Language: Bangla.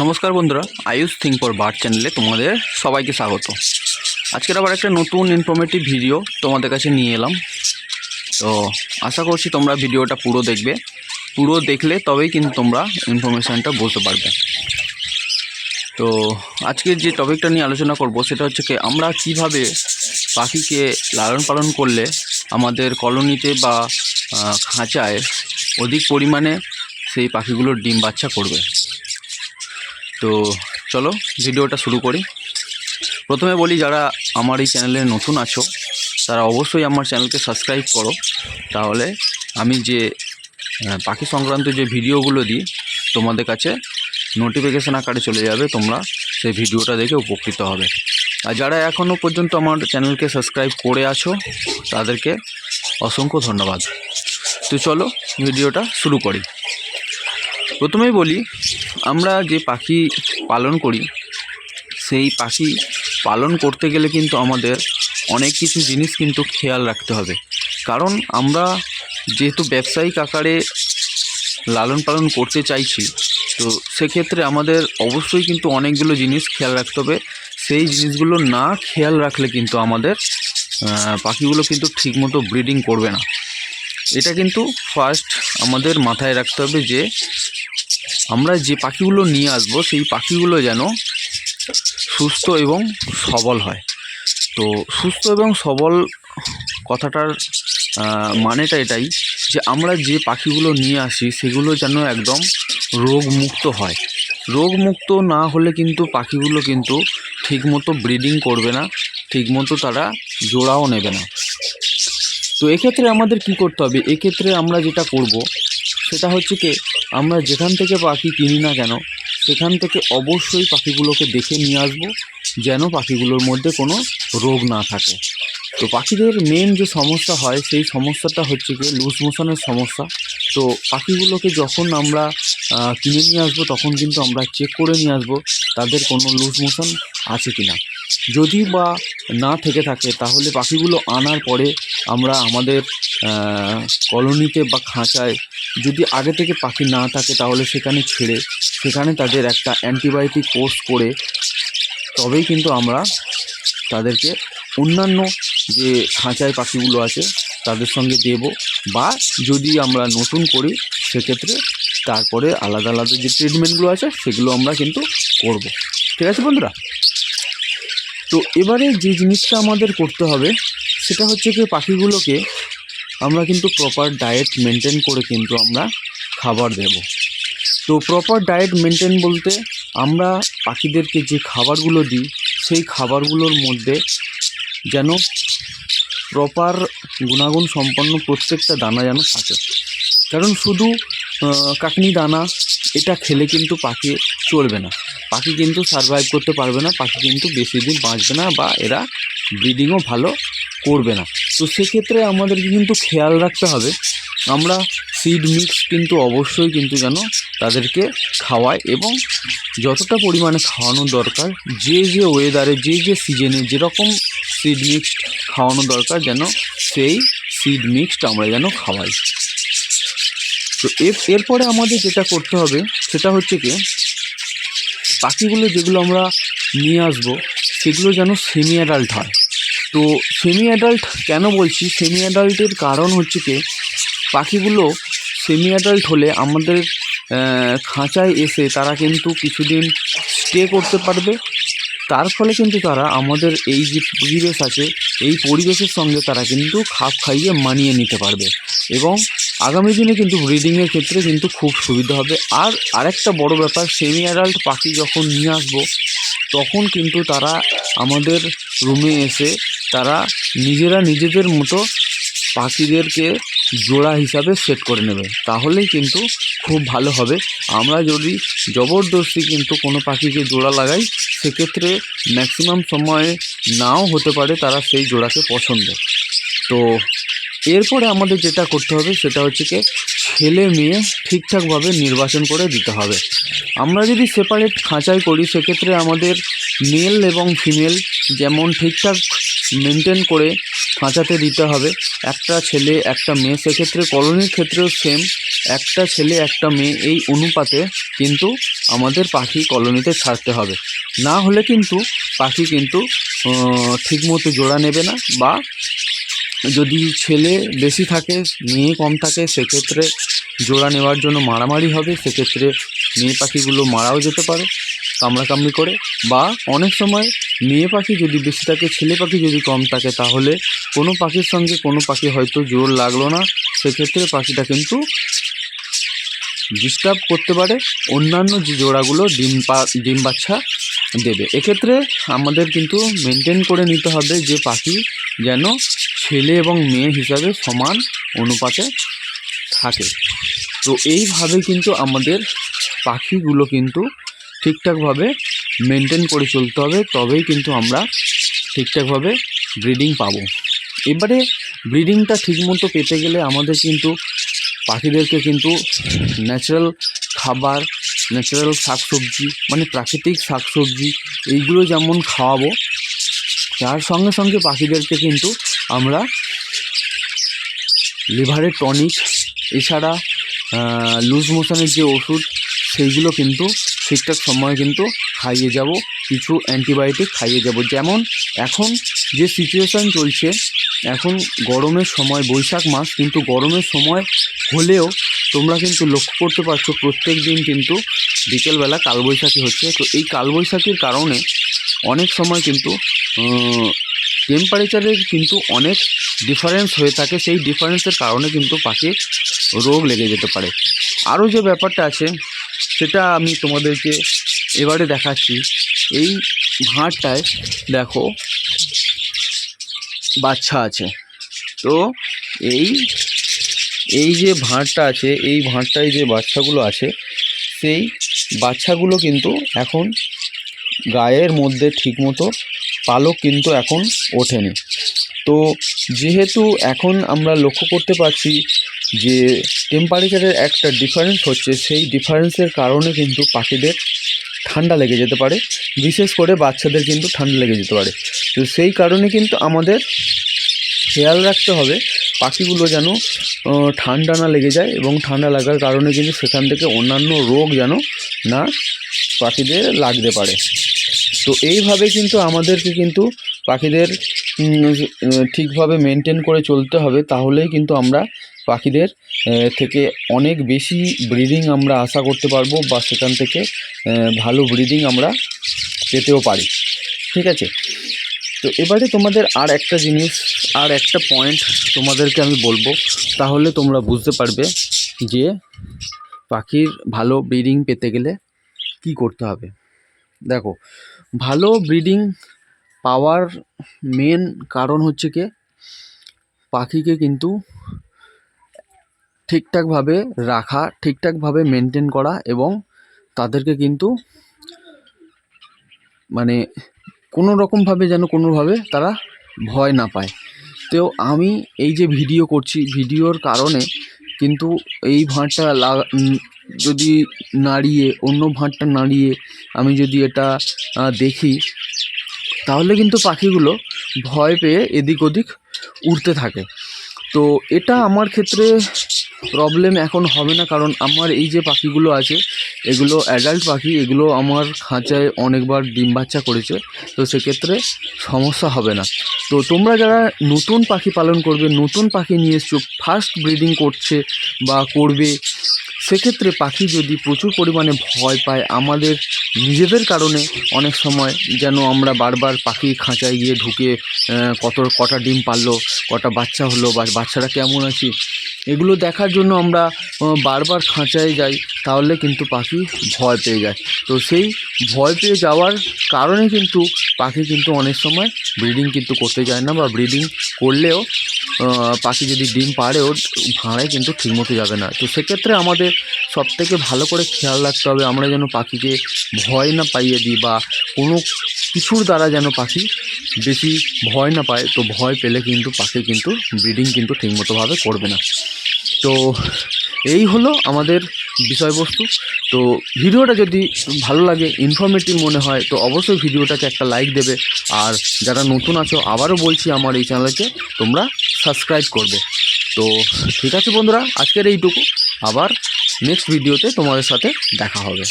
নমস্কার বন্ধুরা, আয়ুষ থিঙ্ক ফর বার্ড চ্যানেলে তোমাদের সবাইকে স্বাগত। আজকের আবার একটা নতুন ইনফরমেটিভ ভিডিও তোমাদের কাছে নিয়ে এলাম। তো আশা করছি তোমরা ভিডিওটা পুরো দেখবে। পুরো দেখলে তবেই কিন্তু তোমরা ইনফরমেশানটা বলতে পারবে। তো আজকের যে টপিকটা নিয়ে আলোচনা করব, সেটা হচ্ছে কি, আমরা কীভাবে পাখিকে লালন পালন করলে আমাদের কলোনিতে বা খাঁচায় অধিক পরিমাণে সেই পাখিগুলোর ডিম বাচ্চা করবে? তো চলো ভিডিওটা শুরু করি। প্রথমে বলি, যারা আমার এই চ্যানেলে নতুন আছো, তারা অবশ্যই আমার চ্যানেলকে সাবস্ক্রাইব করো। তাহলে আমি যে পাখি সংক্রান্ত যে ভিডিওগুলো দিই, তোমাদের কাছে নোটিফিকেশান আকারে চলে যাবে, তোমরা সেই ভিডিওটা দেখে উপকৃত হবে। আর যারা এখনও পর্যন্ত আমার চ্যানেলকে সাবস্ক্রাইব করে আছো, তাদেরকে অসংখ্য ধন্যবাদ। তো চলো ভিডিওটা শুরু করি। প্রথমেই বলি, আমরা যে পাখি পালন করি, সেই পাখি পালন করতে গেলে কিন্তু আমাদের অনেক কিছু জিনিস কিন্তু খেয়াল রাখতে হবে। কারণ আমরা যেহেতু ব্যবসায়িক আকারে লালন পালন করতে চাইছি, তো সেক্ষেত্রে আমাদের অবশ্যই কিন্তু অনেকগুলো জিনিস খেয়াল রাখতে হবে। সেই জিনিসগুলো না খেয়াল রাখলে কিন্তু আমাদের পাখিগুলো কিন্তু ঠিকমতো ব্রিডিং করবে না। এটা কিন্তু ফার্স্ট আমাদের মাথায় রাখতে হবে যে, আমরা যে পাখিগুলো নিয়ে আসব, সেই পাখিগুলো যেন সুস্থ এবং সবল হয়। তো সুস্থ এবং সবল কথাটার মানেটা এটাই যে, আমরা যে পাখিগুলো নিয়ে আসি, সেগুলো যেন একদম রোগমুক্ত হয়। রোগমুক্ত না হলে কিন্তু পাখিগুলো কিন্তু ঠিকমতো ব্রিডিং করবে না, ঠিকমতো তারা জোড়াও নেবে না। তো এক্ষেত্রে আমাদের কি করতে হবে? এক্ষেত্রে আমরা যেটা করব, সেটা হচ্ছে কি, আমরা যেখান থেকে পাখি কিনি না কেন, সেখান থেকে অবশ্যই পাখিগুলোকে দেখে নিয়ে আসব, যেন পাখিগুলোর মধ্যে কোনো রোগ না থাকে। তো পাখিদের মেন যে সমস্যা হয়, সেই সমস্যাটা হচ্ছে কি লুজ মোশনের সমস্যা। তো পাখিগুলোকে যখন আমরা কিনে নিয়ে আসব, তখন কিন্তু আমরা চেক করে নিয়ে আসব, তাদের কোনো লুজ মোশন আছে কি না যদি বা না থেকে থাকে, তাহলে পাখিগুলো আনার পরে আমরা আমাদের কলোনিতে বা খাঁচায় যদি আগে থেকে পাখি না থাকে, তাহলে সেখানে ছেড়ে, সেখানে তাদের একটা অ্যান্টিবায়োটিক কোর্স করে, তবেই কিন্তু আমরা তাদেরকে অন্যান্য যে খাঁচায় পাখিগুলো আছে, তাদের সঙ্গে দেব। বা যদি আমরা নতুন করি, সেক্ষেত্রে তারপরে আলাদা আলাদা যে ট্রিটমেন্টগুলো আছে, সেগুলো আমরা কিন্তু করব। ঠিক আছে বন্ধুরা? তো এবারে যে জিনিসটা আমাদের করতে হবে, সেটা হচ্ছে কি পাখিগুলোকে আমরা কিন্তু প্রপার ডায়েট মেনটেন করে কিন্তু আমরা খাবার দেব। তো প্রপার ডায়েট মেনটেন বলতে আমরা পাখিদেরকে যে খাবারগুলো দিই, সেই খাবারগুলোর মধ্যে যেন প্রপার গুণাগুণ সম্পন্ন প্রত্যেকটা দানা যেন থাকে। কারণ শুধু কাকনি দানা, এটা খেলে কিন্তু পাখি চলবে না। পাখি কিন্তু সারভাইভ করতে পারবে না, পাখি কিন্তু বেশি দিন বাঁচবে না বা এরা ব্রিডিংও ভালো করবে না। তো সেক্ষেত্রে আমাদেরকে কিন্তু খেয়াল রাখতে হবে। আমরা সিড মিক্স কিন্তু অবশ্যই কিন্তু যেন তাদেরকে খাওয়ায় এবং যতটা পরিমাণে খাওয়ানো দরকার, যে যে ওয়েদারে যে যে সিজনে যেরকম সিড মিক্সড খাওয়ানো দরকার, যেন সেই সিড মিক্সড আমরা যেন খাওয়াই। তো এর, এরপরে আমাদের যেটা করতে হবে, সেটা হচ্ছে কি পাখিগুলো যেগুলো আমরা নিয়ে আসব, সেগুলো যেন সেমি অ্যাডাল্ট হয়। তো সেমি অ্যাডাল্ট কেন বলছি? সেমি অ্যাডাল্টের কারণ হচ্ছে কি, পাখিগুলো সেমি অ্যাডাল্ট হলে আমাদের খাঁচায় এসে তারা কিন্তু কিছুদিন স্টে করতে পারবে। তার ফলে কিন্তু তারা আমাদের এই যে পরিবেশ আছে, এই পরিবেশের সঙ্গে তারা কিন্তু খাপ খাইয়ে মানিয়ে নিতে পারবে। এবং আগামী দিনে কিন্তু ব্রিডিংয়ের ক্ষেত্রে কিন্তু খুব সুবিধা হবে। আর আরেকটা বড় ব্যাপার সেমি অ্যাডাল্ট পাখি যখন নিয়ে আসব, তখন কিন্তু তারা আমাদের রুমে এসে তারা নিজেরা নিজেদের মতো পাখিদেরকে জোড়া হিসাবে সেট করে নেবে। তাহলেই কিন্তু খুব ভালো হবে। আমরা যদি জবরদস্তি কিন্তু কোনো পাখিকে জোড়া লাগাই, সেক্ষেত্রে ম্যাক্সিমাম সময়ে নাও হতে পারে তারা সেই জোড়াকে পছন্দ। তো এরপরে আমাদের যেটা করতে হবে সেটা হচ্ছে কি ছেলে মেয়ে ঠিকঠাকভাবে নির্বাচন করে দিতে হবে। আমরা যদি সেপারেট খাঁচাই করি, সেক্ষেত্রে আমাদের মেল এবং ফিমেল যেমন ঠিকঠাক মেনটেন করে খাঁচাতে দিতে হবে, একটা ছেলে, একটা মেয়ে, সেক্ষেত্রে কলোনির ক্ষেত্রেও সেম একটা ছেলে, একটা মেয়ে এই অনুপাতে কিন্তু আমাদের পাখি কলোনিতে ছাড়তে হবে। না হলে কিন্তু পাখি কিন্তু ঠিকমতো জোড়া নেবে না বা যদি ছেলে বেশি থাকে, মেয়ে কম থাকে, সেক্ষেত্রে জোড়া নেওয়ার জন্য মারামারি হবে। সেক্ষেত্রে মেয়ে পাখিগুলো মারাও যেতে পারে, কামড়াকামড়ি করে। বা অনেক সময় মেয়ে পাখি যদি বেশি থাকে, ছেলে পাখি যদি কম থাকে, তাহলে কোনো পাখির সঙ্গে কোনো পাখি হয়তো জোর লাগল না। সেক্ষেত্রে পাখিটা কিন্তু ডিস্টার্ব করতে পারে। অন্যান্য যে জোড়াগুলো ডিম পা, ডিম বাচ্চা দেবে। এক্ষেত্রে আমাদের কিন্তু মেনটেন করে নিতে হবে যে পাখি যেন ছেলে এবং মেয়ে হিসাবে সমান অনুপাতে থাকে। তো এইভাবে কিন্তু আমাদের পাখিগুলো কিন্তু ঠিকঠাকভাবে মেনটেন করে চলতে হবে, তবেই কিন্তু আমরা ঠিকঠাকভাবে ব্রিডিং পাবো। এবারে ব্রিডিংটা ঠিকমতো পেতে গেলে আমাদের কিন্তু পাখিদেরকে কিন্তু ন্যাচারাল খাবার ন্যাচারাল শাকসবজি মানে প্রাকৃতিক শাকসবজি, এইগুলো যেমন খাওয়াবো তার সঙ্গে সঙ্গে পাখিদেরকে কিন্তু আমরা লিভারের টনিক, এছাড়া লুজ মোশনের যে ওষুধ, সেইগুলো কিন্তু ঠিকঠাক সময়ে কিন্তু খাইয়ে যাব, কিছু অ্যান্টিবায়োটিক খাইয়ে যাব। যেমন এখন যে সিচুয়েশান চলছে, এখন গরমের সময়, বৈশাখ মাস, কিন্তু গরমের সময় হলেও তোমরা কিন্তু লক্ষ্য করতে পারছ, প্রত্যেক দিন কিন্তু বিকেলবেলা কালবৈশাখী হচ্ছে। তো এই কালবৈশাখীর কারণে অনেক সময় কিন্তু টেম্পারেচারের কিন্তু অনেক ডিফারেন্স হয়ে থাকে। সেই ডিফারেন্সের কারণে কিন্তু পাখির রোগ লেগে যেতে পারে। আরও যে ব্যাপারটা আছে, সেটা আমি তোমাদেরকে এবারে দেখাচ্ছি। এই ভাঁড়টায় দেখো বাচ্চা আছে। তো এই এই যে ভাঁড়টা আছে, এই ভাঁড়টায় যে বাচ্চাগুলো আছে, সেই বাচ্চাগুলো কিন্তু এখন গায়ের মধ্যে ঠিকমতো পালক কিন্তু এখন ওঠেনি। তো যেহেতু এখন আমরা লক্ষ্য করতে পারছি যে টেম্পারেচারের একটা ডিফারেন্স হচ্ছে, সেই ডিফারেন্সের কারণে কিন্তু পাখিদের ঠান্ডা লেগে যেতে পারে, বিশেষ করে বাচ্চাদের কিন্তু ঠান্ডা লেগে যেতে পারে। তো সেই কারণে কিন্তু আমাদের খেয়াল রাখতে হবে পাখিগুলো যেন ঠান্ডা না লেগে যায় এবং ঠান্ডা লাগার কারণে কিন্তু সেখান থেকে অন্যান্য রোগ যেন না পাখিদের লাগতে পারে। তো এইভাবে কিন্তু আমাদেরকে কিন্তু পাখিদের ঠিকভাবে মেনটেন করে চলতে হবে, তাহলেই কিন্তু আমরা পাখিদের থেকে অনেক বেশি ব্রিডিং আমরা আশা করতে পারব বা সেখান থেকে ভালো ব্রিডিং আমরা পেতেও পারি। ঠিক আছে? তো এবারে তোমাদের আর একটা জিনিস, আর একটা পয়েন্ট তোমাদেরকে আমি বলব, তাহলে তোমরা বুঝতে পারবে যে পাখির ভালো ব্রিডিং পেতে গেলে কি করতে হবে। দেখো ভালো ব্রিডিং পাওয়ার মেন কারণ হচ্ছে কি? পাখিকে কিন্তু ঠিকঠাকভাবে রাখা ঠিকঠাকভাবে মেনটেন করা এবং তাদেরকে কিন্তু মানে কোনো রকমভাবে যেন কোনোভাবে তারা ভয় না পায়। তো আমি এই যে ভিডিও করছি ভিডিওর কারণে কিন্তু এই ভাঁড়টা যদি নাড়িয়ে, অন্য ভাঁড়টা নাড়িয়ে আমি যদি এটা দেখি, তাহলে কিন্তু পাখিগুলো ভয় পেয়ে এদিক ওদিক উড়তে থাকে। তো এটা আমার ক্ষেত্রে প্রবলেম এখন হবে না, কারণ আমার এই যে পাখিগুলো আছে, এগুলো অ্যাডাল্ট পাখি, এগুলো আমার খাঁচায় অনেকবার ডিম বাচ্চা করেছে, তো সেক্ষেত্রে সমস্যা হবে না। তো তোমরা যারা নতুন পাখি পালন করবে, নতুন পাখি নিয়ে এসছো ফার্স্ট ব্রিডিং করছে বা করবে সেক্ষেত্রে পাখি যদি প্রচুর পরিমাণে ভয় পায় আমাদের নিজেদের কারণে, অনেক সময় যেন আমরা বারবার পাখি খাঁচায় গিয়ে ঢুকে কত কটা ডিম পারল, কটা বাচ্চা হলো, বা বাচ্চারা কেমন আছে এগুলো দেখার জন্য আমরা বারবার খাঁচায় যাই, তাহলে কিন্তু পাখি ভয় পেয়ে যায়। তো সেই ভয় পেয়ে যাওয়ার কারণে কিন্তু পাখি কিন্তু অনেক সময় ব্রিডিং কিন্তু করতে যায় না বা ব্রিডিং করলেও পাখি যদি ডিম পারেও ভাঁড়ায় কিন্তু ঠিকমতো যাবে না। তো সেক্ষেত্রে আমাদের সব থেকে ভালো করে খেয়াল রাখতে হবে, আমরা যেন পাখিকে ভয় না পাইয়ে দিই বা কোনো কিছুর দ্বারা যেন পাখি বেশি ভয় না পায়। তো ভয় পেলে কিন্তু পাখি কিন্তু ব্রিডিং কিন্তু ঠিকমতোভাবে করবে না। তো এই হলো আমাদের বিষয়বস্তু। তো ভিডিওটা যদি ভালো লাগে ইনফরমেটিভ মনে হয়, তো অবশ্যই ভিডিওটাকে একটা লাইক দেবে। আর যারা নতুন আছো, আবারও বলছি আমার এই চ্যানেলকে তোমরা সাবস্ক্রাইব করবে। তো ঠিক আছে বন্ধুরা, আজকের এইটুকু। আবার নেক্সট ভিডিওতে তোমাদের সাথে দেখা হবে।